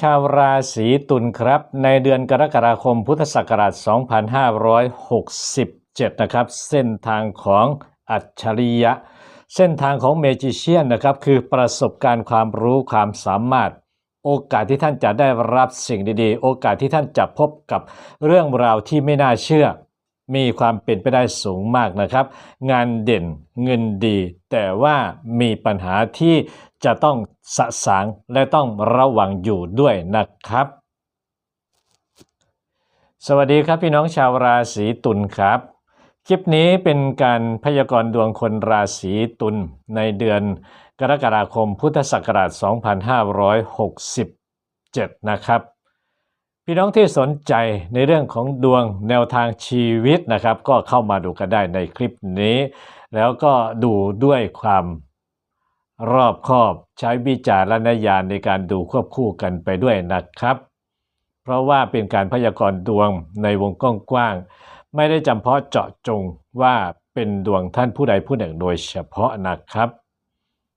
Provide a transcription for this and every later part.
ชาวราศีตุลครับ ในเดือนกรกฎาคมพุทธศักราช 2567 นะครับ เส้นทางของอัจฉริยะ เส้นทางของเมจิเชียนนะครับ คือประสบการณ์ความรู้ความสามารถ โอกาสที่ท่านจะได้รับสิ่งดีๆ โอกาสที่ท่านจะพบกับเรื่องราวที่ไม่น่าเชื่อ มีความเป็นไปได้สูงมากนะครับ งานเด่นเงินดี แต่ว่ามีปัญหาที่จะต้องสะสางและต้องระวังอยู่ด้วยนะครับ สวัสดีครับพี่น้องชาวราศีตุลครับ คลิปนี้เป็นการพยากรณ์ดวงคนราศีตุลในเดือนกรกฎาคมพุทธศักราช 2567 นะครับ พี่น้องที่สนใจในเรื่องของดวงแนวทางชีวิตนะครับ ก็เข้ามาดูกันได้ในคลิปนี้ แล้วก็ดูด้วยความรอบคอบใช้วิจารณญาณในการดูควบคู่กันไปด้วยนะครับ เพราะว่าเป็นการพยากรณ์ดวงในวงกว้างๆไม่ได้จำเพาะเจาะจงว่าเป็นดวงท่านผู้ใดผู้หนึ่งโดยเฉพาะนะครับ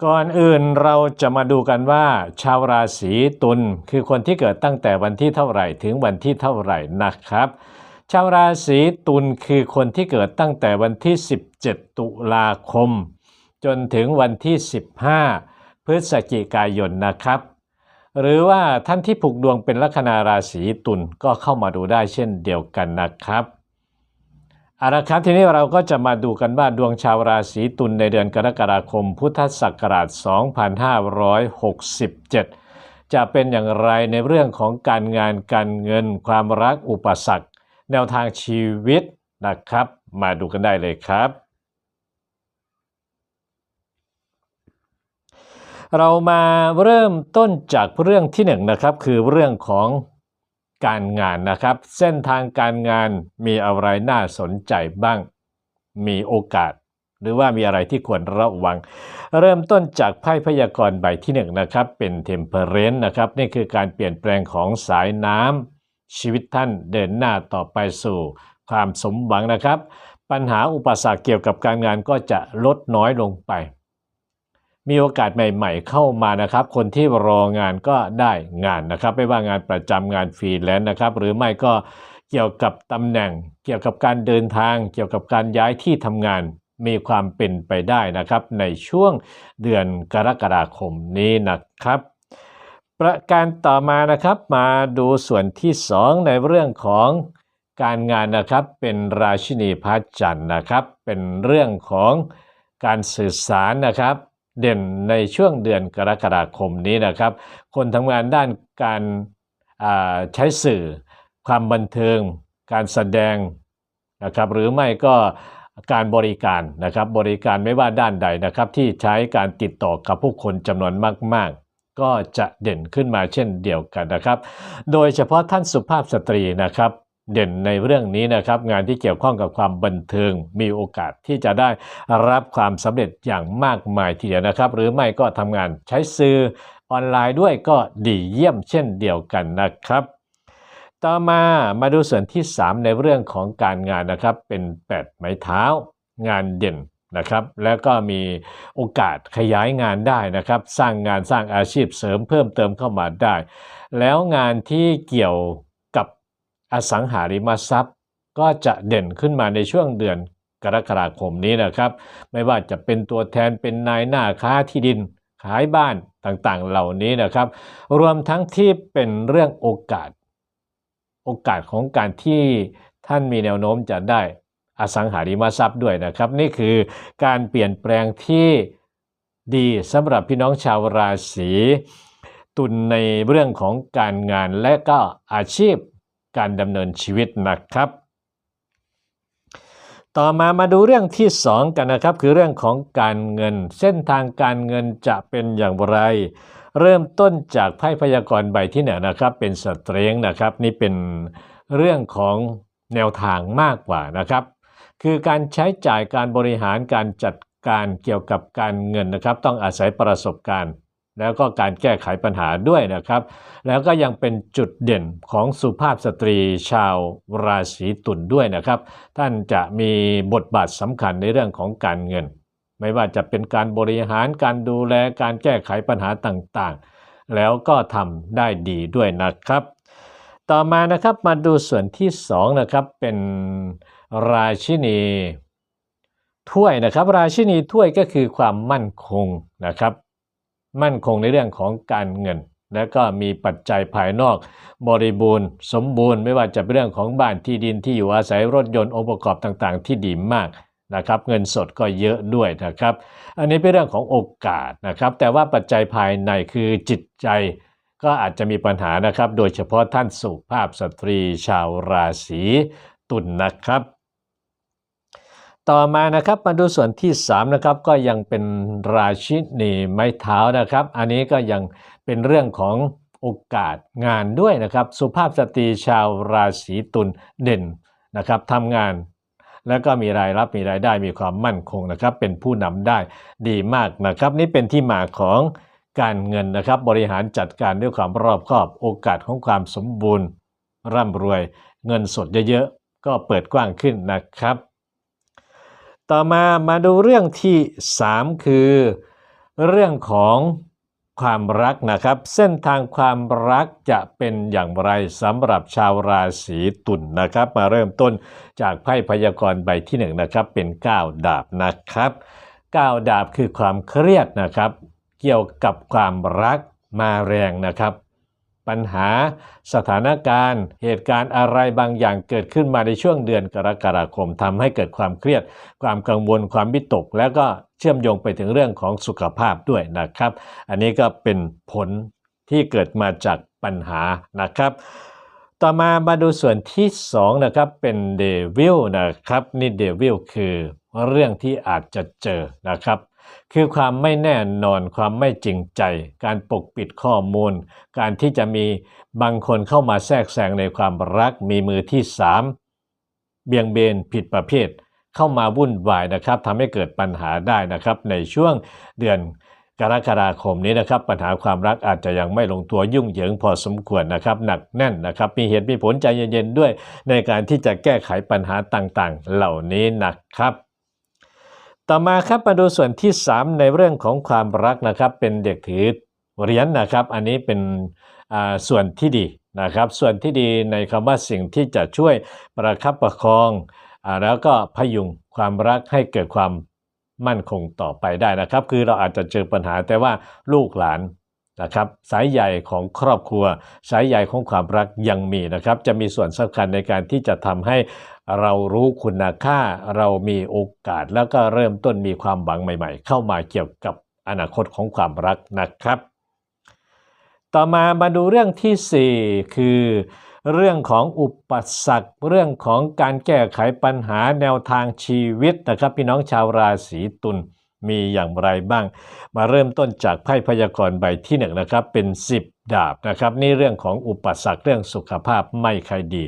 ก่อนอื่นเราจะมาดูกันว่า ชาวราศีตุลคือคนที่เกิดตั้งแต่วันที่เท่าไหร่ถึงวันที่เท่าไหร่นะครับ ชาวราศีตุลคือคนที่เกิดตั้งแต่วันที่ 17 ตุลาคม จนถึงวันที่ 15 พฤศจิกายนนะครับ หรือว่าท่านที่ผูกดวงเป็นลัคนาราศีตุลก็เข้ามาดูได้เช่นเดียวกันนะครับ เอาละครับทีนี้เราก็จะมาดูกันว่าดวงชาวราศีตุลในเดือนกรกฎาคม พุทธศักราช 2567 จะเป็นอย่างไรในเรื่องของการงานการเงิน ความรักอุปสรรค แนวทางชีวิตนะครับ มาดูกันได้เลยครับ เรามาเริ่มต้นจากเรื่องที่หนึ่งนะครับ คือเรื่องของ การงานนะครับ เส้นทางการงานมีอะไรน่าสนใจบ้าง มีโอกาส หรือว่ามีอะไรที่ควรระวัง เริ่มต้นจากไพ่พยากรณ์ใบที่หนึ่งนะครับ เป็นเทมเพเรนต์นะครับ นี่คือการเปลี่ยนแปลงของสายน้ำชีวิตท่านเดินหน้าต่อไปสู่ความสมหวังนะครับ ปัญหาอุปสรรคเกี่ยวกับการงานก็จะลดน้อยลงไป มีโอกาสใหม่ ๆ เข้ามานะครับ คนที่รองานก็ได้งานนะครับ ไม่ว่างานประจำงานฟรีแลนซ์นะครับ หรือไม่ก็เกี่ยวกับตำแหน่ง เกี่ยวกับการเดินทาง เกี่ยวกับการย้ายที่ทำงานมีความเป็นไปได้นะครับ ในช่วงเดือนกรกฎาคมนี้นะครับ ประการต่อมานะครับมาดูส่วนที่ 2 ในเรื่องของการงานนะครับเป็นราชินีพระจันทร์นะครับ เป็นเรื่องของการสื่อสารนะครับ เด่นในช่วงเดือนกรกฎาคมนี้นะครับ คนทำงานด้านการใช้สื่อ ความบันเทิง การแสดงนะครับหรือไม่ก็การบริการนะครับบริการไม่ว่าด้านใดนะครับที่ใช้การติดต่อกับผู้คนจำนวนมาก ๆ ก็จะเด่นขึ้นมาเช่นเดียวกันนะครับ โดยเฉพาะท่านสุภาพสตรีนะครับ เด่นในเรื่องนี้นะครับ งานที่เกี่ยวข้องกับความบันเทิง มีโอกาสที่จะได้รับความสำเร็จอย่างมากมายทีเดียวนะครับ หรือไม่ก็ทำงานใช้สื่อออนไลน์ด้วยก็ดีเยี่ยมเช่นเดียวกันนะครับ ต่อมามาดูส่วนที่ 3 ในเรื่องของการงานนะครับเป็น 8 ไม้เท้า งานเด่นนะครับ แล้วก็มีโอกาสขยายงานได้นะครับ สร้างงานสร้างอาชีพเสริมเพิ่มเติมเข้ามาได้ แล้วงานที่เกี่ยว อสังหาริมทรัพย์ ก็จะเด่นขึ้นมาในช่วงเดือนกรกฎาคมนี้นะครับ ไม่ว่าจะเป็นตัวแทนเป็นนายหน้าค้าที่ดินขายบ้านต่างๆเหล่านี้นะครับ รวมทั้งที่เป็นเรื่องโอกาส โอกาสของการที่ท่านมีแนวโน้มจะได้อสังหาริมทรัพย์ด้วยนะครับ นี่คือการเปลี่ยนแปลงที่ดีสำหรับพี่น้องชาวราศีตุลในเรื่องของการงานและก็อาชีพ การดำเนินชีวิตนะครับ ต่อมามาดูเรื่องที่ 2 กันนะครับ คือเรื่องของการเงิน เส้นทางการเงินจะเป็นอย่างไร เริ่มต้นจากไพ่พยากรณ์ใบที่หนึ่งนะครับ เป็นสเตรงนะครับ นี่เป็นเรื่องของแนวทางมากกว่านะครับ คือการใช้จ่ายการบริหารการจัดการเกี่ยวกับการเงินนะครับ ต้องอาศัยประสบการณ์ แล้วก็การแก้ไขปัญหาด้วยนะครับ แล้วก็ยังเป็นจุดเด่นของสุภาพสตรีชาวราศีตุลด้วยนะครับ ท่านจะมีบทบาทสำคัญในเรื่องของการเงิน ไม่ว่าจะเป็นการบริหารการดูแลการแก้ไขปัญหาต่างๆ แล้วก็ทำได้ดีด้วยนะครับ ต่อมานะครับมาดูส่วนที่สองนะครับเป็นราชินีถ้วยนะครับ ราชินีถ้วยก็คือความมั่นคงนะครับ มั่นคงในเรื่องของการเงิน และก็มีปัจจัยภายนอก บริบูรณ์ สมบูรณ์ไม่ว่าจะเป็นเรื่องของบ้านที่ดินที่อยู่อาศัยรถยนต์องค์ประกอบต่างๆ ที่ดีมากนะครับเงินสดก็เยอะด้วยนะครับ อันนี้เป็นเรื่องของโอกาสนะครับ แต่ว่าปัจจัยภายในคือจิตใจก็อาจจะมีปัญหานะครับ โดยเฉพาะท่านสุภาพสตรีชาวราศีตุลนนะครับ ต่อมานะครับมาดูส่วนที่3นะครับก็ยังเป็นราชินีไม้เท้านะครับ อันนี้ก็ยังเป็นเรื่องของโอกาสงานด้วยนะครับ สุภาพสตรีชาวราศีตุลเด่นนะครับทำงาน แล้วก็มีรายรับมีรายได้มีความมั่นคงนะครับ เป็นผู้นำได้ดีมากนะครับ นี่เป็นที่มาของการเงินนะครับ บริหารจัดการด้วยความรอบคอบ โอกาสของความสมบูรณ์ ร่ำรวย เงินสดเยอะๆก็เปิดกว้างขึ้นนะครับ ต่อมามาดูเรื่องที่ 3 คือ เรื่องของความรักนะครับ เส้นทางความรักจะเป็นอย่างไรสำหรับชาวราศีตุลนนะครับ มาเริ่มต้นจากไพ่พยากรณ์ใบที่1นะครับเป็น 9 ดาบนะครับ 9 ดาบคือความเครียดนะครับ เกี่ยวกับความรักมาแรงนะครับ ปัญหา สถานการณ์ เหตุการณ์อะไรบางอย่างเกิดขึ้นมาในช่วงเดือนกรกฎาคมทำให้เกิดความเครียด ความกังวลความวิตก แล้วก็เชื่อมโยงไปถึงเรื่องของสุขภาพด้วยนะครับ อันนี้ก็เป็นผลที่เกิดมาจากปัญหานะครับ ต่อมามาดูส่วนที่2นะครับเป็นเดวิลนะครับนี่เดวิลคือเรื่องที่อาจจะเจอนะครับ คือความไม่แน่นอนความไม่จริงใจ การปกปิดข้อมูล การที่จะมีบางคนเข้ามาแทรกแซงในความรักมีมือที่3เบี่ยงเบนผิดประเภท เข้ามาวุ่นวายนะครับทำให้เกิดปัญหาได้นะครับ ในช่วงเดือนกรกฎาคมนี้นะครับ ปัญหาความรักอาจจะยังไม่ลงตัวยุ่งเหยิงพอสมควรนะครับ หนักแน่นนะครับ มีเหตุมีผลใจเย็นๆด้วย ในการที่จะแก้ไขปัญหาต่างๆ เหล่านี้นะครับ ต่อมาครับมาดูส่วนที่ 3 ในเรื่องของความรักนะครับ เป็นเด็กถือเหรียญนนะครับ อันนี้เป็นส่วนที่ดีนะครับ ส่วนที่ดีในคำว่าสิ่งที่จะช่วยประคับประคองอแล้วก็พยุงความรักให้เกิดความมั่นคงต่อไปได้นะครับ คือเราอาจจะเจอปัญหาแต่ว่าลูกหลานนะครับสายใยของครอบครัว สายใยของความรักยังมีนะครับ จะมีส่วนสำคัญในการที่จะทำให้ เรารู้คุณค่าเรามีโอกาสแล้วก็เริ่มต้นมีความหวังใหม่ ๆ เข้ามาเกี่ยวกับอนาคตของความรักนะครับ ต่อมามาดูเรื่องทีสี่ 4 คือ เรื่องของอุปสรรคเรื่องของการแก้ไขปัญหาแนวทางชีวิตนะครับ พี่น้องชาวราศีตุลมีอย่างไรบ้าง มาเริ่มต้นจากไพ่พยากรณ์ใบที่หนึ่งนะครับเป็น 10 ดาบนะครับ นี่เรื่องของอุปสรรคเรื่องสุขภาพไม่ค่อยดี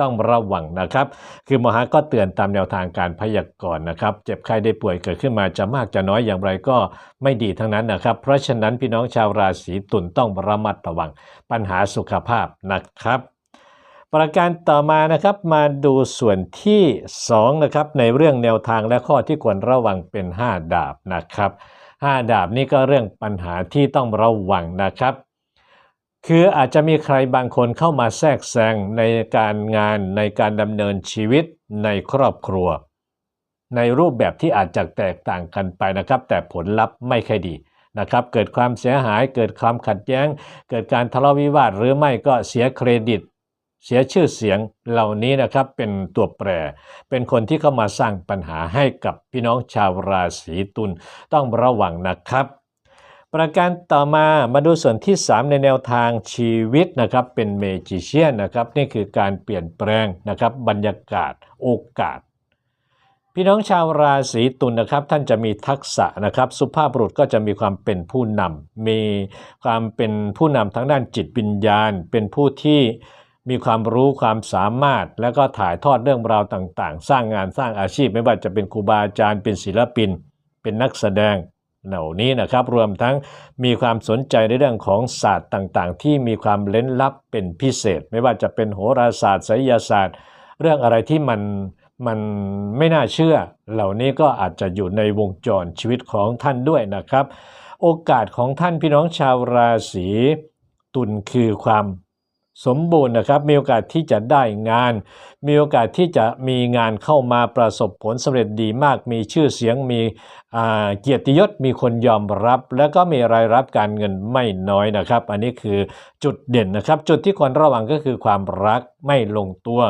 ต้องระวังนะครับ คือมหาก็เตือนตามแนวทางการพยากรณ์นะครับ เจ็บไข้ได้ป่วยเกิดขึ้นมาจะมากจะน้อยอย่างไรก็ไม่ดีทั้งนั้นนะครับ เพราะฉะนั้นพี่น้องชาวราศีตุลต้องระมัดระวังปัญหาสุขภาพนะครับ ประการต่อมานะครับมาดูส่วนที่2นะครับในเรื่องแนวทางและข้อที่ควรระวังเป็น 5 ดาบนะครับ 5 ดาบนี่ก็เรื่องปัญหาที่ต้องระวังนะครับ คืออาจจะมีใครบางคนเข้ามาแทรกแซงในการงานในการดำเนินชีวิตในครอบครัว ในรูปแบบที่อาจจะแตกต่างกันไปนะครับ แต่ผลลัพธ์ไม่ค่อยดีนะครับ เกิดความเสียหายเกิดความขัดแย้ง เกิดการทะเลาะวิวาทหรือไม่ก็เสียเครดิต เสียชื่อเสียงเหล่านี้นะครับเป็นตัวแปร เป็นคนที่เข้ามาสร้างปัญหาให้กับพี่น้องชาวราศีตุลต้องระวังนะครับ ประการต่อมามาดูส่วนที่ 3 ในแนวทางชีวิตนะครับเป็นเมจิเชียนนะครับนี่คือการเปลี่ยนแปลงนะครับบรรยากาศโอกาส พี่น้องชาวราศีตุลนะครับท่านจะมีทักษะนะครับสุภาพบุรุษก็จะมีความเป็นผู้นำมีความเป็นผู้นำทั้งด้านจิตวิญญาณ เป็นผู้ที่มีความรู้ความสามารถ แล้วก็ถ่ายทอดเรื่องราวต่างๆ สร้างงานสร้างอาชีพ ไม่ว่าจะเป็นครูบาอาจารย์เป็นศิลปิน เป็นนักแสดง เหล่านี้นะครับรวมทั้งมีความสนใจในเรื่องของศาสตร์ต่างๆ ที่มีความเล้นลับเป็นพิเศษ ไม่ว่าจะเป็นโหราศาสตร์ไสยศาสตร์ เรื่องอะไรที่มันมันไม่น่าเชื่อ เหล่านี้ก็อาจจะอยู่ในวงจรชีวิตของท่านด้วยนะครับ โอกาสของท่านพี่น้องชาวราศีตุลคือความ สมบูรณ์นะครับมีโอกาสที่จะได้งาน มีโอกาสที่จะมีงานเข้ามาประสบผลสำเร็จดีมาก มีชื่อเสียงมีเกียรติยศมีคนยอมรับ แล้วก็มีรายรับการเงินไม่น้อยนะครับ อันนี้คือจุดเด่นนะครับ จุดที่ควรระวังก็คือความรักไม่ลงตัว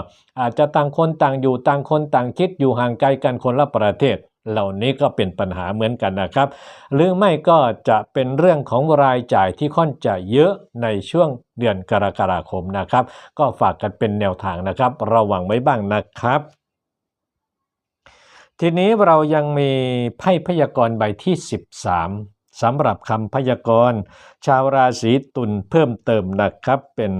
อาจจะต่างคนต่างอยู่ต่างคนต่างคิดอยู่ห่างไกลกันคนละประเทศ เหล่านี้ก็เป็นปัญหาเหมือนกันนะครับ หรือไม่ก็จะเป็นเรื่องของรายจ่ายที่ค่อนจะเยอะในช่วงเดือนกรกฎาคมนะครับ ก็ฝากกันเป็นแนวทางนะครับ ระวังไว้บ้างนะครับ ทีนี้เรายังมีไพ่พยากรณ์ใบที่ 13สำหรับคำพยากรณ์ ชาวราศีตุลเพิ่มเติมนะครับเป็น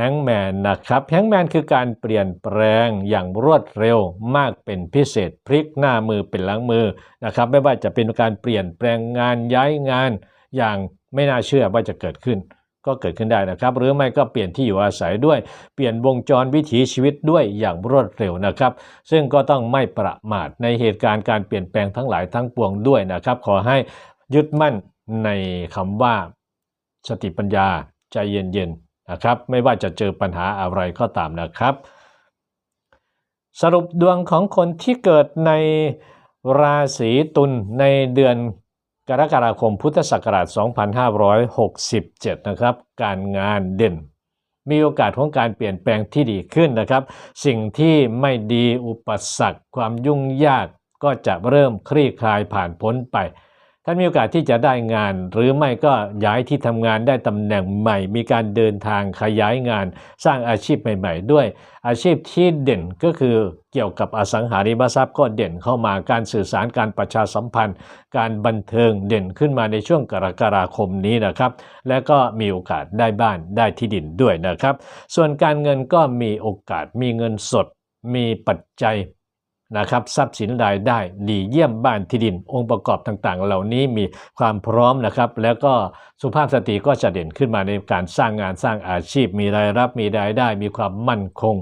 แฮงแมนนะครับแฮงแมนคือการเปลี่ยนแปลงอย่างรวดเร็วมากเป็นพิเศษพลิกหน้ามือเป็นหลังมือนะครับไม่ว่าจะเป็นการเปลี่ยนแปลงงานย้ายงานอย่างไม่น่าเชื่อว่าจะเกิดขึ้น ก็เกิดขึ้นได้นะครับ หรือไม่ก็เปลี่ยนที่อยู่อาศัยด้วยเปลี่ยนวงจรวิถีชีวิตด้วยอย่างรวดเร็วนะครับ ซึ่งก็ต้องไม่ประมาทในเหตุการณ์การเปลี่ยนแปลงทั้งหลายทั้งปวงด้วยนะครับ ขอให้ยึดมั่นในคำว่าสติปัญญาใจเย็นๆ นะครับ ไม่ว่าจะเจอปัญหาอะไรก็ตามนะครับ สรุปดวงของคนที่เกิดในราศีตุลในเดือนกรกฎาคมพุทธศักราช 2567 นะครับ การงานเด่น มีโอกาสของการเปลี่ยนแปลงที่ดีขึ้นนะครับ สิ่งที่ไม่ดีอุปสรรคความยุ่งยากก็จะเริ่มคลี่คลายผ่านพ้นไป ท่านมีโอกาสที่จะได้งาน หรือไม่ก็ย้ายที่ทำงานได้ตำแหน่งใหม่ มีการเดินทางขยายงาน สร้างอาชีพใหม่ ๆ ด้วย อาชีพที่เด่นก็คือเกี่ยวกับอสังหาริมทรัพย์ก็เด่นเข้ามาการสื่อสารการประชาสัมพันธ์ การบันเทิงเด่นขึ้นมาในช่วงกรกฎาคมนี้นะครับ และก็มีโอกาสได้บ้านได้ที่ดินด้วยนะครับ ส่วนการเงินก็มีโอกาสมีเงินสด มีปัจจัย นะครับทรัพย์สินรายได้ดีเยี่ยมบ้านที่ดิน องค์ประกอบต่างๆ เหล่านี้มีความพร้อมนะครับ แล้วก็สุภาพสตรีก็จะเด่นขึ้นมาในการสร้างงานสร้างอาชีพ มีรายรับมีรายได้ มีความมั่นคง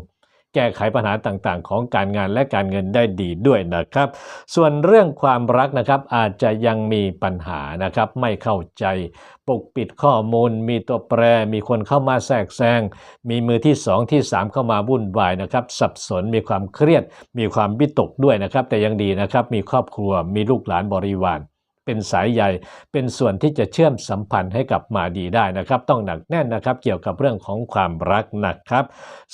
แก้ไขปัญหาต่างๆ ของการงานและการเงินได้ดีด้วยนะครับ ส่วนเรื่องความรักนะครับอาจจะยังมีปัญหานะครับไม่เข้าใจปกปิดข้อมูล มีตัวแปร มีคนเข้ามาแทรกแซง มีมือที่ 2 ที่ 3 เข้ามาวุ่นวายนะครับ สับสนมีความเครียด มีความวิตกด้วยนะครับ แต่ยังดีนะครับ มีครอบครัวมีลูกหลานบริวาร เป็นสายใยเป็นส่วนที่จะเชื่อมสัมพันธ์ให้กับมาดีได้นะครับ ต้องหนักแน่นนะครับเกี่ยวกับเรื่องของความรักนะครับ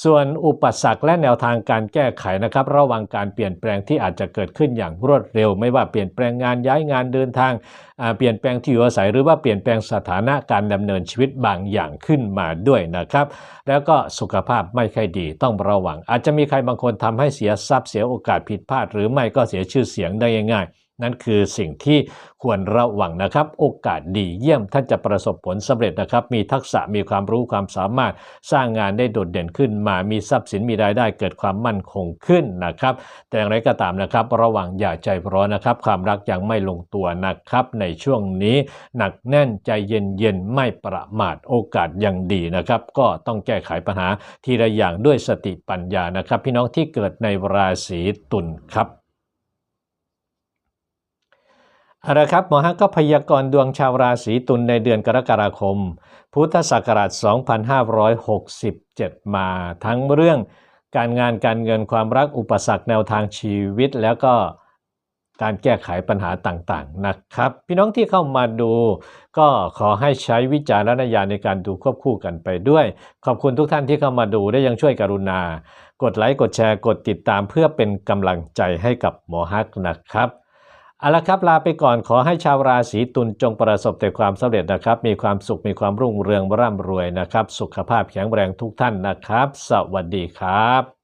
ส่วนอุปสรรคและแนวทางการแก้ไขนะครับ ระว่างการเปลี่ยนแปลงที่อาจจะเกิดขึ้นอย่างรวดเร็ว ไม่ว่าเปลี่ยนแปลงงานย้ายงานเดินทางเปลี่ยนแปลงที่อยู่อาศัยหรือว่าเปลี่ยนแปลงสถานะการดำเนินชีวิตบางอย่างขึ้นมาด้วยนะครับ แล้วก็สุขภาพไม่ค่อยดีต้องระวัง อาจจะมีใครบางคนทำให้เสียทรัพย์เสียโอกาสผิดพลาด หรือไม่ก็เสียชื่อเสียงได้ง่ายๆ นั่นคือสิ่งที่ควรระวังนะครับ โอกาสดีเยี่ยมท่านจะประสบผลสำเร็จนะครับ มีทักษะมีความรู้ความสามารถสร้างงานได้โดดเด่นขึ้นมา มีทรัพย์สินมีรายได้เกิดความมั่นคงขึ้นนะครับ แต่อย่างไรก็ตามนะครับ ระวังอย่าใจร้อนนะครับ ความรักยังไม่ลงตัวนะครับ ในช่วงนี้หนักแน่นใจเย็นๆไม่ประมาทโอกาสยังดีนะครับ ก็ต้องแก้ไขปัญหาทีละอย่างด้วยสติปัญญานะครับ พี่น้องที่เกิดในราศีตุลครับ เอาละครับหมอฮักก็พยากรณ์ดวงชาวราศีตุลในเดือนกรกฎาคม พุทธศักราช 2567 มาทั้งเรื่องการงานการเงินความรักอุปสรรคแนวทางชีวิต แล้วก็การแก้ไขปัญหาต่างๆนะครับ พี่น้องที่เข้ามาดู ก็ขอให้ใช้วิจารณญาณในการดูควบคู่กันไปด้วย ขอบคุณทุกท่านที่เข้ามาดูได้ยังช่วยกรุณา กดไลค์กดแชร์กดติดตามเพื่อเป็นกำลังใจให้กับหมอฮักนะครับ เอาละครับลาไปก่อนขอให้ชาวราศีตุลจงประสบแต่ความสำเร็จนะครับ มีความสุขมีความรุ่งเรืองร่ำรวยนะครับ สุขภาพแข็งแรงทุกท่านนะครับ สวัสดีครับ